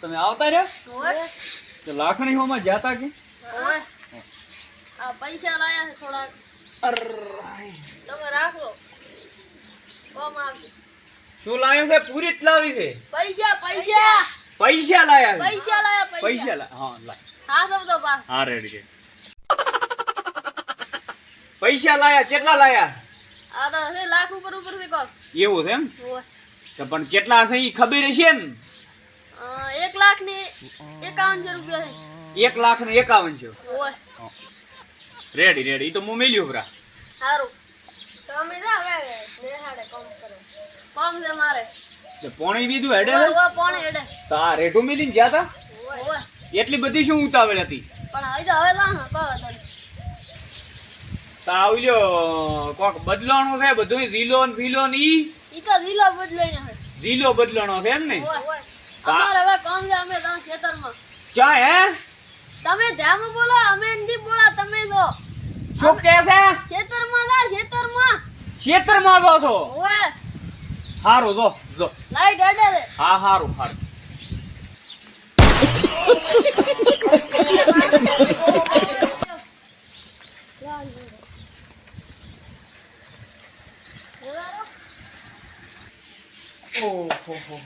તમે આવતા રહ્યા? તો લાખણી હોમાં જાતા કે? પૈસા લાયા થોડાક. તમે રાખો. શું લાવ્યો છે? પૂરી જ લાવી છે. પૈસા પૈસા. પૈસા લાયા પૈસા લાયા પૈસા. પૈસા હા લાય. હા સબ તો બા હા રેડી રેડી પૈસા લાયા કેટલા લાયા? આ તો લાખ ઉપર ઉપર છે કોક એવું છે એમ? તો પણ કેટલા છે એ ખબર છે ને? લાખ ને એકાવનસો રૂપિયા એક લાખ ને એકાવન છે. રેડી રેડી તો હું મેલ્યું ભરા. સારું તમે જા હવે બેહાડે કોમ કરો કોમ છે મારે. તો પોણી બીજું હેડે ઓય છે હેડે. તો આ રેઢું મેલીને તા? એટલી બધી શું ઉતાવળ હતી? પણ હવે તો હવે લાહ કહો તો તો. આવલ્યો કોક બદલાણો છે બધું ઝીલો ને ફીલો ને ઈ? ઈ તો લીલો બદલાઈને છે. બદલાણો છે એમ ને? અમારે હવે કામ છે અમે ત્યાં ખેતરમાં. ચા હે? તમે ધ્યાનમાં બોલો અમે નથી બોલા તમે જો. શું કે છે? ખેતરમાં જા ખેતરમાં. ખેતરમાં જો છો? ઓય હારું જો જો. લાઈટ હેડે છે હા હારું હારું. ઓહો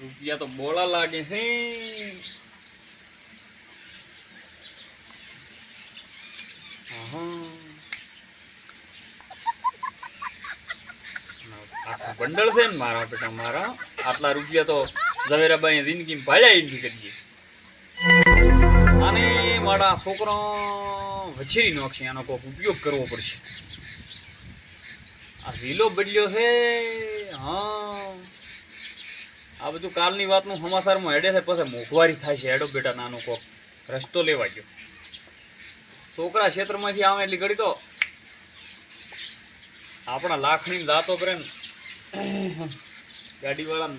રૂપિયા તો બોલા લાગે છે. ભંડળ છે ને મારા બેટા મારા. આટલા રૂપિયા તો ઝવેરાબાઈ જિંદગી ભાડ્યા એની કરીએ અને મારા છોકરો વછેરી નાખશે આનો કોઈક ઉપયોગ કરવો પડશે. આ વીલો બદલ્યો છે. હા. આ બધું કાલની વાતનું સમાચારમાં હેડે છે. પછી મોંઘવારી થાય છે. હેડો બેટા નાનો કોક. રસ્તો લેવા ગયો. છોકરા ક્ષેત્રમાંથી આવે એટલી ઘડી તો આપણા લાખની દાતો કરે ગાડીવાળાને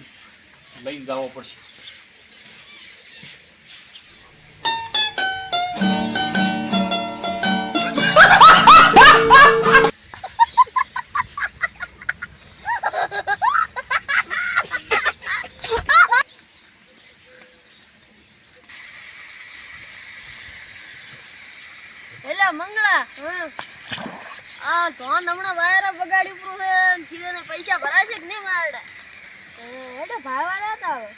લઈને જવો પડશે. એટલે ભાવવાળા હતા હવે.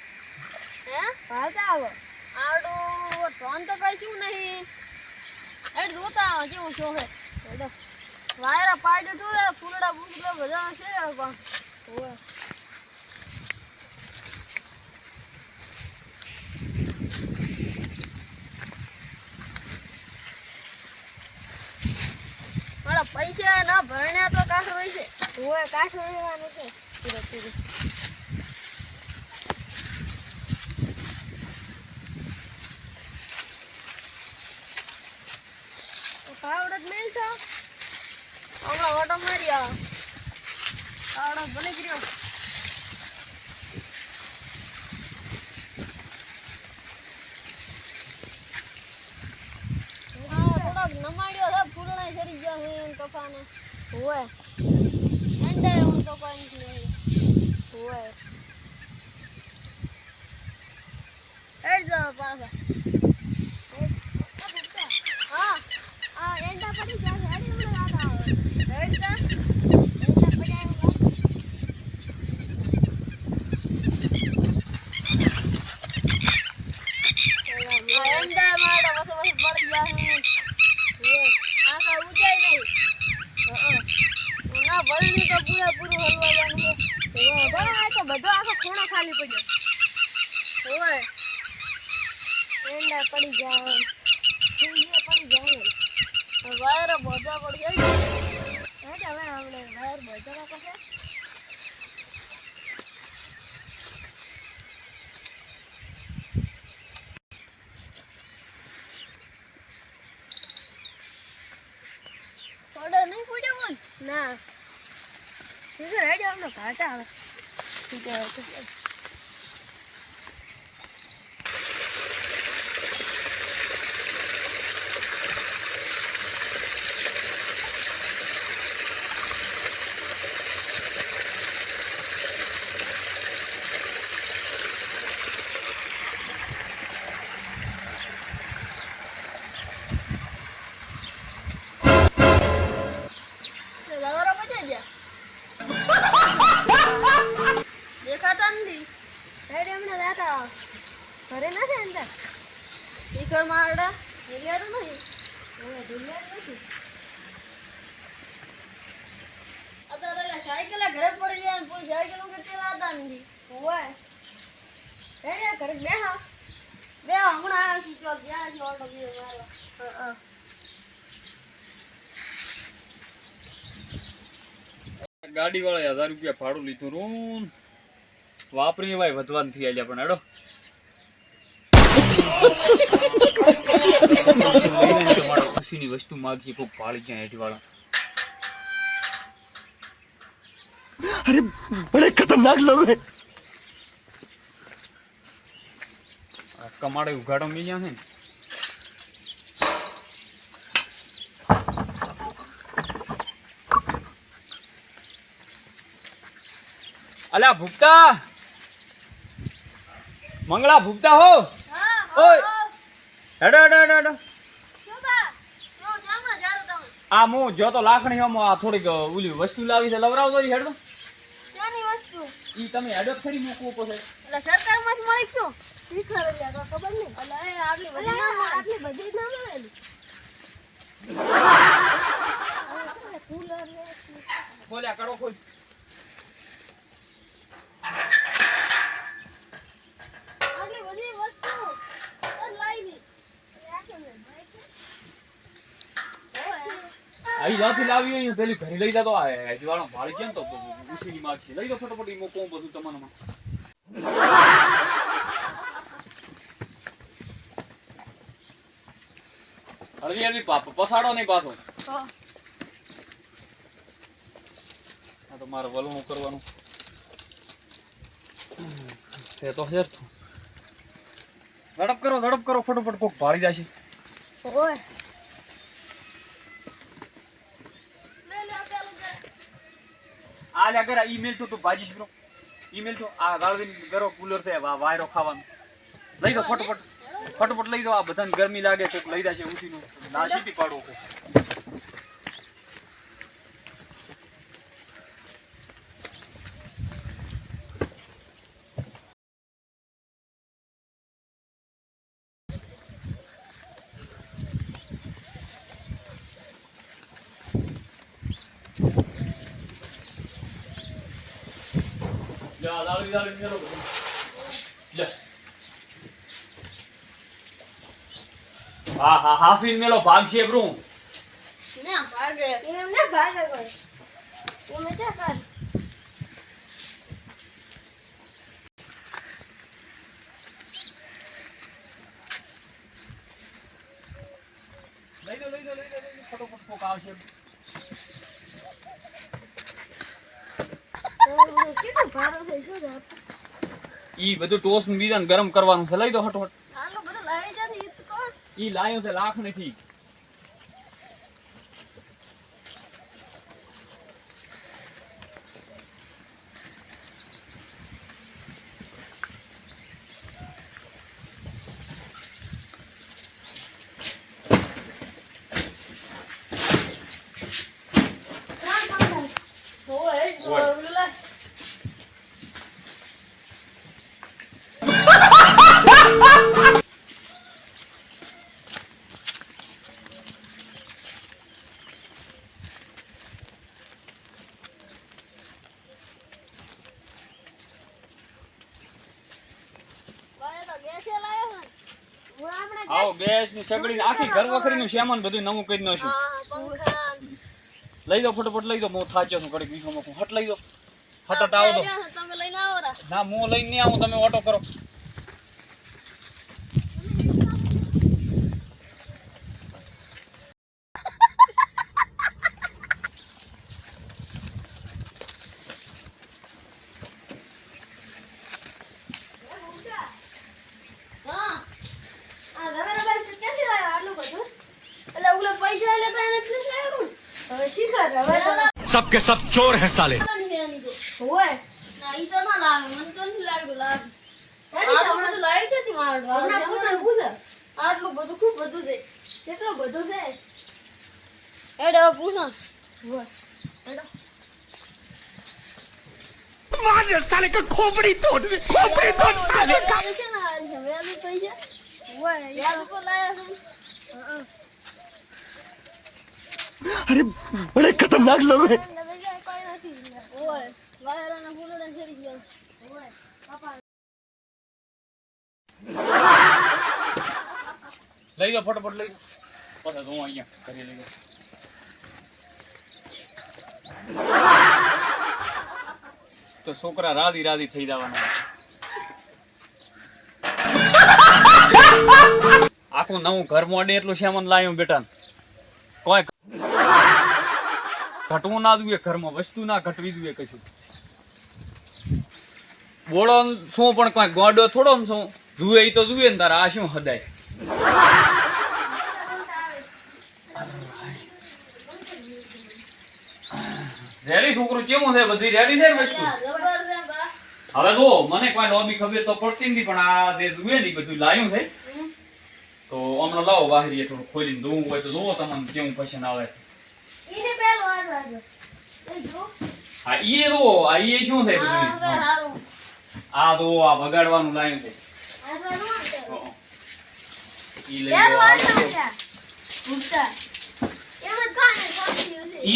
હે? ભાવતા આવો આડું ધોન તો કઈ શું નહીં. એ જોતા આવો કેવું શું હે? વાયરા પાડ્યું તું છે ફૂલડા ફૂલડા બધા છે પણ. પૈસા ના ભરણ્યા તો કાઠ હોય છે. હોવે કાઠું રહેવાનું છે. પૂરું તો પાવડર મેલ છો. હમણાં ઓટો મારી આવો આવડો ભલે થોડોક નમાડ્યો છે ફૂલડા સરી ગયા છે એમ કપાને હોવે એંડે હું તો કોઈ નથી હોય. હોવે હેડ જાવ પાછા. મજા પડી જાય તમે અમને બહાર મજા કરે ના સીધો રેડી આપણે ઘાટા આવે સીધો શિખર મારડા નહીં. નથી. અત્યારે સાયકલે ઘરે પડી જાય ને કોઈ સાયકલ નથી. ઓય બે હમણાં આવ્યા ચોક ગયા છે ઓટો બીજો મારવા હા હા. ગાડી વાળા હજાર રૂપિયા ભાડું લીધું રૂમ વાપરી ભાઈ વધવાનું થઈ આવ્યા પણ હેડો. ખુશીની વસ્તુ માગજે કોક પાળી જાય હેઠવાળા. અરે બડે ખતરનાક લોગ કમાડે ઉઘાડો મિલ જાય ને. અલા ભૂપતા. મંગળા ભૂપતા હો. ઓય. હેડો હેડો આ મો જો તો લાખણી હમ આ થોડીક ઓલી વસ્તુ લાવી છે લવરાવજો ઈ હેડો. ક્યાંની વસ્તુ? ઈ તમે હેડો ખરી મૂકવું પડશે એટલે સરકારમાં જ મળી છું. શીખર એટલે તો ખબર નહીં. એટલે એ આટલી બધી ના મળે. આટલી બધી ના મળે. ને કુલર ને ખોલ્યા કરો ખોલ આટલી બધી વસ્તુ તો લાવી દીધી આઈ જાથી લાવી હોય પેલી ઘરે લઈ જતો. આ હેજવાળો ભાળી છે ને તો ઉસીની માગશે લઈ દો ફટાફટ ઈ મૂકો બધું તમારામાં. હળવી હળવી પાપ પસાડો નહીં પાછો. હા. આ તો મારે વલણું કરવાનું. તે તો. હેર ઝડપ કરો ઝડપ કરો ફટાફટ કોક ભાડી જાય છે. ઓય લે લે આ પેલું જરા. આ લ્યા કરા ઈમેલ તો તું ભાજીશ બ્રો. ઈમેલ તો આ ગાળવીન ગરો કુલર છે વાયરો ખાવાનું. લઈ દો ફટોફટ. ફટોફટ લઈ દો આ બધાને ગરમી લાગે છે લઈ જશે ઉસીનું નાસીથી પાડો કોક જા લાવી લાવી મેલો બધું. જા હા હા હાસીન મેલો ભાગ છે બ્રો. ના ભાગે એમ ના ભાગે કોઈ તમે ક્યાં કર લઈ દો લઈ દો લઈ દો ફટાફટ કોક આવશે કેટલું ભારું થઈ શું છે ઈ બધું ટોસ બીજા ગરમ કરવાનું છે. લઈ દો હટોહટ. ઈ લાયો છે લાખ નથી હોય જ હોય. ઓલું લે. ભાઈ તો ગેસે લાયો છે ને. હું આપણે આવો ગેસની સગડી આખી ઘર વખરી નું સામાન બધું નવું કરી નાખ્યું. લઈ દો ફટાફટ લઈ દો હું થાચ્યો છું કડીક બીજો હટ લઈ દો હટ આવો તો. તમે લઈને આવો રા. ના હું લઈને નહીં આવું તમે ઓટો કરો. પૂછો હોય હેડો साले का खोपड़ी तोड़ खोपड़ी तोड़ साले का વ્યાજ છે ને આ છે. વ્યાજ થઈ છે હોય વ્યાજ ઉપર લાયા છે અરે બડે ખતરનાક લોગ હે લઈ જાઓ ફટાફટ લઈ પછી હું અહીંયા, ઘરે લઈ તો છોકરા રાધી રાધી થઈ જવાના. આખું નવું ઘર મોડે એટલું શ્યામન લાવ્યું બેટા કોઈ ઘટવું ના જોઈએ, ઘરમાં વસ્તુ ના ઘટવી જોઈએ કશું. બોળો શું પણ કોઈ ગોડો થોડો શું? જુએ તો જુએ ને તારા, આ શું હદાય? રેડી? છોકરું કેવું છે? બધી રેડી છે વસ્તુ? હવે જો મને કોઈ લોબી ખબર તો પડતી નથી, પણ આ જે જુએ ને બધું લાવ્યું છે. તો હમણાં લાવો બહાર થોડું ખોલીને જોવું હોય તો જોવો તમને કેવું પસંદ આવે એને પેલો હાથ વાગ્યો એ જો હા ઈ તો આ ઈ શું છે બધું? આ તો આ બગાડવાનું લાવ્યું છે. ઈ લઈ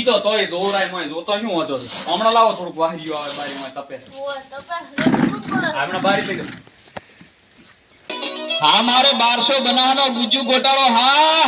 તો તોય દોરાય મોય જોતો શું હતો હમણાં લાવો થોડુંક વાહરીઓ આવે બારીમાં તપે. હમણાં બારી લઈ જાઓ હા મારે બારસો બનાવવાનો ગુજ્જુ ગોટાળો હા.